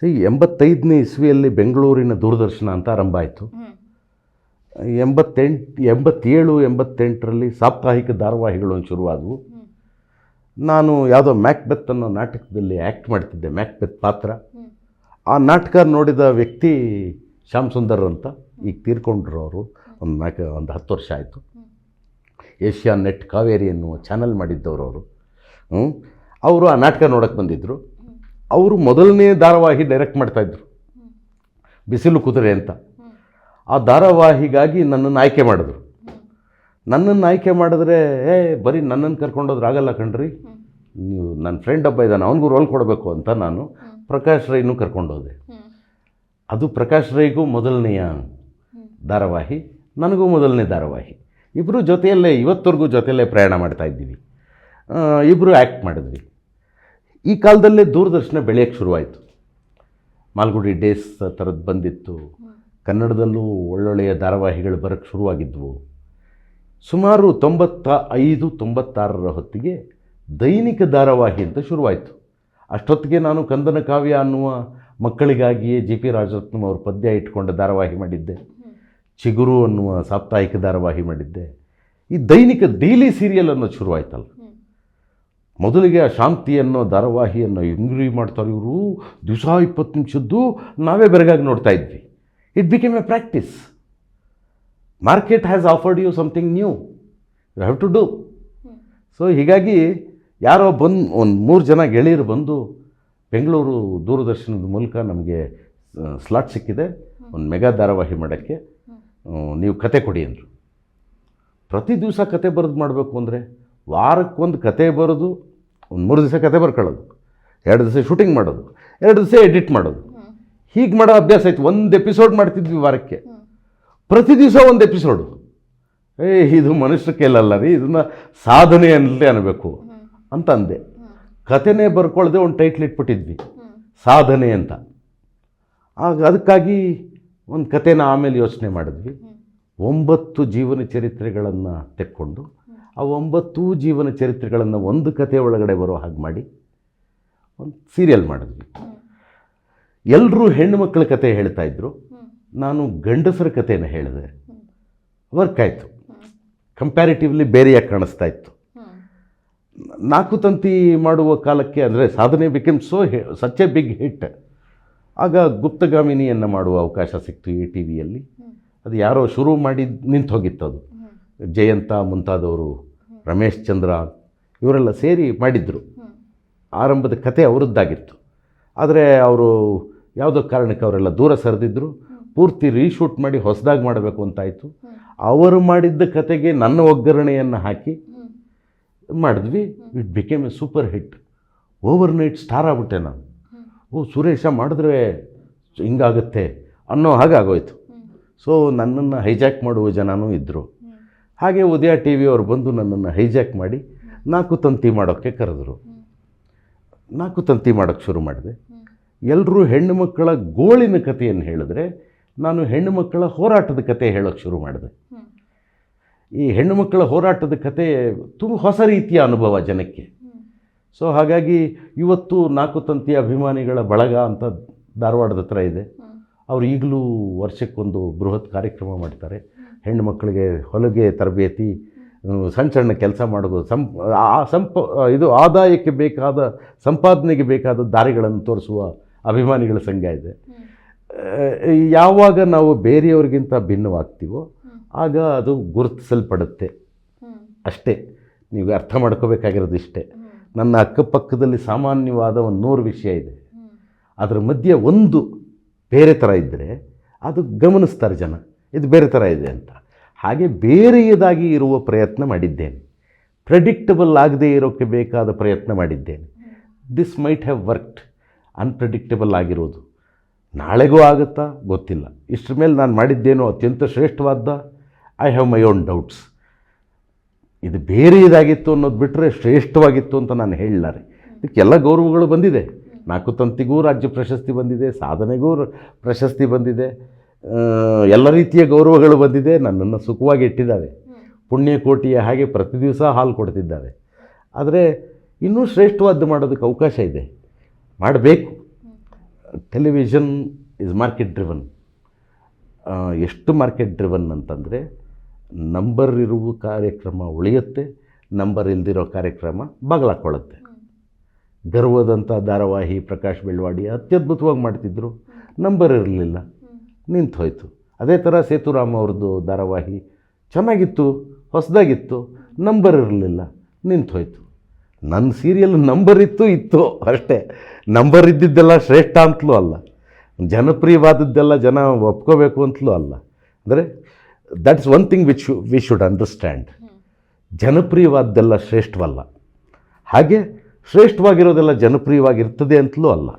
So ಎಂಬತ್ತೈದನೇ ಇಸ್ವಿಯಲ್ಲಿ ಬೆಂಗಳೂರಿನ ದೂರದರ್ಶನ ಅಂತ ಆರಂಭ ಆಯಿತು. ಎಂಬತ್ತೆಂಟು, ಎಂಬತ್ತೇಳು, ಎಂಬತ್ತೆಂಟರಲ್ಲಿ ಸಾಪ್ತಾಹಿಕ ಧಾರಾವಾಹಿಗಳು ಶುರುವಾದವು. ನಾನು ಯಾವುದೋ ಮ್ಯಾಕ್ಬೆತ್ ಅನ್ನೋ ನಾಟಕದಲ್ಲಿ ಆ್ಯಕ್ಟ್ ಮಾಡ್ತಿದ್ದೆ, ಮ್ಯಾಕ್ಬೆತ್ ಪಾತ್ರ. ಆ ನಾಟಕ ನೋಡಿದ ವ್ಯಕ್ತಿ ಶ್ಯಾಮ್ ಸುಂದರ್ ಅಂತ, ಈಗ ತೀರ್ಕೊಂಡ್ರು ಅವರು. ಒಂದು ನಾಲ್ಕು, ಒಂದು ಹತ್ತು ವರ್ಷ ಆಯಿತು. ಏಷ್ಯಾ ನೆಟ್ ಕಾವೇರಿ ಅನ್ನುವ ಚಾನಲ್ ಮಾಡಿದ್ದವರು ಅವರು. ಅವರು ಆ ನಾಟಕ ನೋಡೋಕ್ಕೆ ಬಂದಿದ್ದರು ಅವರು ಮೊದಲನೇ ಧಾರಾವಾಹಿ ಡೈರೆಕ್ಟ್ ಮಾಡ್ತಾಯಿದ್ರು ಬಿಸಿಲು ಕುದುರೆ ಅಂತ. ಆ ಧಾರಾವಾಹಿಗಾಗಿ ನನ್ನನ್ನು ಆಯ್ಕೆ ಮಾಡಿದ್ರು. ನನ್ನನ್ನು ಆಯ್ಕೆ ಮಾಡಿದ್ರೆ, ಏ, ಬರೀ ನನ್ನನ್ನು ಕರ್ಕೊಂಡೋದ್ರೆ ಆಗಲ್ಲ ಕಣ್ರಿ. ನೀವು ನನ್ನ ಫ್ರೆಂಡ್ ಒಬ್ಬ ಇದ್ದಾನೆ, ಅವನಿಗೂ ರೋಲ್ ಕೊಡಬೇಕು ಅಂತ ನಾನು ಪ್ರಕಾಶ್ ರೈನು ಕರ್ಕೊಂಡೋದೆ ಅದು ಪ್ರಕಾಶ್ ರೈಗೂ ಮೊದಲನೆಯ ಧಾರಾವಾಹಿ, ನನಗೂ ಮೊದಲನೇ ಧಾರಾವಾಹಿ. ಇಬ್ಬರು ಜೊತೆಯಲ್ಲೇ, ಇವತ್ತವರೆಗೂ ಜೊತೆಯಲ್ಲೇ ಪ್ರಯಾಣ ಮಾಡ್ತಾ ಇದ್ದೀವಿ. ಇಬ್ಬರು ಆ್ಯಕ್ಟ್ ಮಾಡಿದ್ವಿ. ಈ ಕಾಲದಲ್ಲೇ ದೂರದರ್ಶನ ಬೆಳೆಯೋಕ್ಕೆ ಶುರುವಾಯಿತು. ಮಾಲ್ಗುಡಿ ಡೇಸ್ ಥರದ್ದು ಬಂದಿತ್ತು. ಕನ್ನಡದಲ್ಲೂ ಒಳ್ಳೊಳ್ಳೆಯ ಧಾರಾವಾಹಿಗಳು ಬರೋಕ್ಕೆ ಶುರುವಾಗಿದ್ವು. ಸುಮಾರು ತೊಂಬತ್ತ ಐದು ತೊಂಬತ್ತಾರರ ಹೊತ್ತಿಗೆ ದೈನಿಕ ಧಾರಾವಾಹಿ ಅಂತ ಶುರುವಾಯಿತು. ಅಷ್ಟೊತ್ತಿಗೆ ನಾನು ಕಂದನ ಕಾವ್ಯ ಅನ್ನುವ ಮಕ್ಕಳಿಗಾಗಿಯೇ ಜಿ ಪಿ ರಾಜರತ್ನಂ ಅವ್ರ ಪದ್ಯ ಇಟ್ಕೊಂಡ ಧಾರಾವಾಹಿ ಮಾಡಿದ್ದೆ. ಚಿಗುರು ಅನ್ನುವ ಸಾಪ್ತಾಹಿಕ ಧಾರಾವಾಹಿ ಮಾಡಿದ್ದೆ. ಈ ದೈನಿಕ ಡೈಲಿ ಸೀರಿಯಲ್ ಅನ್ನೋದು ಶುರುವಾಯ್ತಲ್ಲ. ಮೊದಲಿಗೆ ಆ ಶಾಂತಿ ಅನ್ನೋ ಧಾರಾವಾಹಿಯನ್ನು ಇಂಗ್ರಿ ಮಾಡ್ತಾರೆ ಇವರು. ದಿವಸ ಇಪ್ಪತ್ತು ನಿಮಿಷದ್ದು ನಾವೇ ಬೆರಗಾಗಿ ನೋಡ್ತಾ ಇದ್ವಿ. It became a practice market has offered you something new you have to do so ಹೀಗಾಗಿ ಯಾರೋ ಬಂದು ಒಂದು ಮೂರು ಜನ ಗೆಳೆಯರು ಬಂದು ಬೆಂಗಳೂರು ದೂರದರ್ಶನದ ಮೂಲಕ ನಮಗೆ ಸ್ಲಾಟ್ ಸಿಕ್ಕಿದೆ. ಒಂದು ಮೆಗಾ ಧಾರಾವಾಹಿ ಮಾಡೋಕ್ಕೆ. ನೀವು ಕತೆ ಕೊಡಿ ಅಂದರು. ಪ್ರತಿ ದಿವಸ ಕತೆ ಬರೆದು ಮಾಡಬೇಕು ಅಂದರೆ ವಾರಕ್ಕೊಂದು ಕತೆ ಬರೋದು, ಒಂದು ಮೂರು ದಿವಸ ಕತೆ ಬರ್ಕೊಳ್ಳೋದು, ಎರಡು ದಿವಸ ಶೂಟಿಂಗ್ ಮಾಡೋದು, ಎರಡು ದಿವಸ ಎಡಿಟ್ ಮಾಡೋದು. ಹೀಗೆ ಮಾಡೋ ಅಭ್ಯಾಸ ಆಯ್ತು. ಒಂದು ಎಪಿಸೋಡ್ ಮಾಡ್ತಿದ್ವಿ ವಾರಕ್ಕೆ. ಪ್ರತಿ ದಿವಸ ಒಂದು ಎಪಿಸೋಡು ಏ, ಇದು ಮನುಷ್ಯರ ಕೇಳಲ್ಲ ರೀ, ಇದನ್ನು ಸಾಧನೆ ಅನ್ನಲೇ ಅನ್ನಬೇಕು ಅಂತ ಅಂದೆ ಕಥೆನೇ ಕತೆನೇ ಬರ್ಕೊಳ್ದೆ ಒಂದು ಟೈಟ್ಲ್ ಇಟ್ಬಿಟ್ಟಿದ್ವಿ. ಸಾಧನೆ ಅಂತ. ಆಗ ಅದಕ್ಕಾಗಿ ಒಂದು ಕತೆನ ಆಮೇಲೆ ಯೋಚನೆ ಮಾಡಿದ್ವಿ. ಒಂಬತ್ತು ಜೀವನ ಚರಿತ್ರೆಗಳನ್ನು ತೆಕ್ಕೊಂಡು ಆ ಒಂಬತ್ತು ಜೀವನ ಚರಿತ್ರೆಗಳನ್ನು ಒಂದು ಕತೆ ಒಳಗಡೆ ಬರೋ ಹಾಗೆ ಮಾಡಿ ಒಂದು ಸೀರಿಯಲ್ ಮಾಡಿದ್ವಿ. ಎಲ್ಲರೂ ಹೆಣ್ಣುಮಕ್ಕಳ ಕತೆ ಹೇಳ್ತಾ ಇದ್ರು. ನಾನು ಗಂಡಸರ ಕಥೆಯನ್ನು ಹೇಳಿದೆ. ವರ್ಕ್ ಆಯಿತು. ಕಂಪ್ಯಾರಿಟಿವ್ಲಿ ಬೇರೆಯಾಗಿ ಕಾಣಿಸ್ತಾ ಇತ್ತು. ನಾಲ್ಕು ತಂತಿ ಮಾಡುವ ಕಾಲಕ್ಕೆ ಅಂದರೆ ಸಾಧನೆ become so such a big hit ಆಗ ಗುಪ್ತಗಾಮಿನಿಯನ್ನು ಮಾಡುವ ಅವಕಾಶ ಸಿಕ್ತು ಈ ಟಿ ವಿಯಲ್ಲಿ ಅದು ಯಾರೋ ಶುರು ಮಾಡಿ ನಿಂತು ಹೋಗಿತ್ತು ಅದು. ಜಯಂತ ಮುಂತಾದವರು ರಮೇಶ್ ಚಂದ್ರ ಇವರೆಲ್ಲ ಸೇರಿ ಮಾಡಿದ್ದರು ಆರಂಭದ ಕತೆ ಅವರದ್ದಾಗಿತ್ತು. ಆದರೆ ಅವರು ಯಾವುದೋ ಕಾರಣಕ್ಕೆ ಅವರೆಲ್ಲ ದೂರ ಸರಿದಿದ್ದರು ಪೂರ್ತಿ ರೀಶೂಟ್ ಮಾಡಿ ಹೊಸದಾಗಿ ಮಾಡಬೇಕು ಅಂತಾಯಿತು. ಅವರು ಮಾಡಿದ್ದ ಕತೆಗೆ ನನ್ನ ಒಗ್ಗರಣೆಯನ್ನು ಹಾಕಿ ಮಾಡಿದ್ವಿ. It became a super hit overnight star ಆಗ್ಬಿಟ್ಟೆ ನಾನು. ಓ, ಸುರೇಶ ಮಾಡಿದ್ರೆ ಹಿಂಗಾಗುತ್ತೆ ಅನ್ನೋ ಹಾಗೆ ಆಗೋಯ್ತು ಸೊ ನನ್ನನ್ನು ಹೈಜಾಕ್ ಮಾಡುವ ಜನನೂ ಇದ್ದರು ಹಾಗೆ ಉದಯ ಟಿ ವಿಯವರು ಬಂದು ನನ್ನನ್ನು ಹೈಜಾಕ್ ಮಾಡಿ ನಾಲ್ಕು ತಂತಿ ಮಾಡೋಕ್ಕೆ ಕರೆದ್ರು. ನಾಲ್ಕು ತಂತಿ ಮಾಡೋಕ್ಕೆ ಶುರು ಮಾಡಿದೆ. ಎಲ್ಲರೂ ಹೆಣ್ಣು ಮಕ್ಕಳ ಗೋಳಿನ ಕಥೆಯನ್ನು ಹೇಳಿದ್ರೆ ನಾನು ಹೆಣ್ಣು ಮಕ್ಕಳ ಹೋರಾಟದ ಕತೆ ಹೇಳೋಕ್ಕೆ ಶುರು ಮಾಡಿದೆ. ಈ ಹೆಣ್ಣು ಮಕ್ಕಳ ಹೋರಾಟದ ಕತೆ ತುಂಬ ಹೊಸ ರೀತಿಯ ಅನುಭವ ಜನಕ್ಕೆ. ಸೊ ಹಾಗಾಗಿ ಇವತ್ತು ನಾಲ್ಕು ತಂತಿ ಅಭಿಮಾನಿಗಳ ಬಳಗ ಅಂತ ಧಾರವಾಡದ ಹತ್ರ ಇದೆ. ಅವರು ಈಗಲೂ ವರ್ಷಕ್ಕೊಂದು ಬೃಹತ್ ಕಾರ್ಯಕ್ರಮ ಮಾಡ್ತಾರೆ. ಹೆಣ್ಣು ಮಕ್ಕಳಿಗೆ ಹೊಲಿಗೆ ತರಬೇತಿ ಸಣ್ಣ ಸಣ್ಣ ಕೆಲಸ ಮಾಡೋದು ಸಂಪ್ ಆ ಸಂಪ ಇದು ಆದಾಯಕ್ಕೆ ಬೇಕಾದ ಸಂಪಾದನೆಗೆ ಬೇಕಾದ ದಾರಿಗಳನ್ನು ತೋರಿಸುವ ಅಭಿಮಾನಿಗಳ ಸಂಘ ಇದೆ. ಯಾವಾಗ ನಾವು ಬೇರೆಯವ್ರಿಗಿಂತ ಭಿನ್ನವಾಗ್ತೀವೋ ಆಗ ಅದು ಗುರುತಿಸಲ್ಪಡುತ್ತೆ. ಅಷ್ಟೇ. ನೀವು ಅರ್ಥ ಮಾಡ್ಕೋಬೇಕಾಗಿರೋದು ಇಷ್ಟೇ. ನನ್ನ ಅಕ್ಕಪಕ್ಕದಲ್ಲಿ ಸಾಮಾನ್ಯವಾದ ಒಂದು ನೂರು ವಿಷಯ ಇದೆ. ಅದರ ಮಧ್ಯೆ ಒಂದು ಬೇರೆ ಥರ ಇದ್ದರೆ ಅದು ಗಮನಿಸ್ತಾರೆ ಜನ. ಇದು ಬೇರೆ ಥರ ಇದೆ ಅಂತ. ಹಾಗೆ ಬೇರೆಯದಾಗಿ ಇರುವ ಪ್ರಯತ್ನ ಮಾಡಿದ್ದೇನೆ. ಪ್ರೆಡಿಕ್ಟಬಲ್ ಆಗದೇ ಇರೋಕ್ಕೆ ಬೇಕಾದ ಪ್ರಯತ್ನ ಮಾಡಿದ್ದೇನೆ. This might have worked unpredictable ಆಗಿರೋದು. ನಾಳೆಗೂ ಆಗುತ್ತಾ? ಗೊತ್ತಿಲ್ಲ. ಇಷ್ಟರ ಮೇಲೆ ನಾನು ಮಾಡಿದ್ದೇನೋ ಅತ್ಯಂತ ಶ್ರೇಷ್ಠವಾದ I have my own doubts ಇದು ಬೇರೆಯದಾಗಿತ್ತು ಅನ್ನೋದು ಬಿಟ್ಟರೆ ಶ್ರೇಷ್ಠವಾಗಿತ್ತು ಅಂತ ನಾನು ಹೇಳಲಾರೆ. ಇದಕ್ಕೆಲ್ಲ ಗೌರವಗಳು ಬಂದಿದೆ. ನಾಲ್ಕು ತಂತಿಗೂ ರಾಜ್ಯ ಪ್ರಶಸ್ತಿ ಬಂದಿದೆ, ಸಾಧನೆಗೂ ಪ್ರಶಸ್ತಿ ಬಂದಿದೆ. ಎಲ್ಲ ರೀತಿಯ ಗೌರವಗಳು ಬಂದಿದೆ ನನ್ನನ್ನು ಸುಖವಾಗಿ ಇಟ್ಟಿದ್ದಾರೆ. ಪುಣ್ಯಕೋಟಿಯ ಹಾಗೆ ಪ್ರತಿ ದಿವಸ ಹಾಲು ಕೊಡ್ತಿದ್ದಾರೆ. ಆದರೆ ಇನ್ನೂ ಶ್ರೇಷ್ಠವಾದ್ದು ಮಾಡೋದಕ್ಕೆ ಅವಕಾಶ ಇದೆ. ಮಾಡಬೇಕು. ಟೆಲಿವಿಷನ್ ಇಸ್ ಮಾರ್ಕೆಟ್ ಡ್ರಿವನ್ ಎಷ್ಟು ಮಾರ್ಕೆಟ್ ಡ್ರಿವನ್ ಅಂತಂದರೆ ನಂಬರ್ ಇರುವ ಕಾರ್ಯಕ್ರಮ ಉಳಿಯುತ್ತೆ ನಂಬರ್ ಇಲ್ದಿರೋ ಕಾರ್ಯಕ್ರಮ ಬಾಗಿಲಾಕೊಳ್ಳುತ್ತೆ. ಗರ್ವದಂಥ ಧಾರಾವಾಹಿ ಪ್ರಕಾಶ್ ಬೆಳ್ವಾಡಿ ಅತ್ಯದ್ಭುತವಾಗಿ ಮಾಡ್ತಿದ್ರು. ನಂಬರ್ ಇರಲಿಲ್ಲ. ನಿಂತು ಹೋಯಿತು ಅದೇ ಥರ ಸೇತುರಾಮ್ ಅವ್ರದ್ದು ಧಾರಾವಾಹಿ ಚೆನ್ನಾಗಿತ್ತು, ಹೊಸದಾಗಿತ್ತು ನಂಬರ್ ಇರಲಿಲ್ಲ ನಿಂತು ಹೋಯಿತು ನನ್ನ ಸೀರಿಯಲ್ ನಂಬರ್ ಇತ್ತು ಇತ್ತು, ಅಷ್ಟೇ. ನಂಬರ್ ಇದ್ದಿದ್ದೆಲ್ಲ ಶ್ರೇಷ್ಠ ಅಂತಲೂ ಅಲ್ಲ. ಜನಪ್ರಿಯವಾದದ್ದೆಲ್ಲ ಜನ ಒಪ್ಕೋಬೇಕು ಅಂತಲೂ ಅಲ್ಲ. ಅಂದರೆ that's one thing which we should understand ಜನಪ್ರಿಯವಾದ್ದೆಲ್ಲ ಶ್ರೇಷ್ಠವಲ್ಲ. ಹಾಗೆ, ಶ್ರೇಷ್ಠವಾಗಿರೋದೆಲ್ಲ ಜನಪ್ರಿಯವಾಗಿರ್ತದೆ ಅಂತಲೂ ಅಲ್ಲ.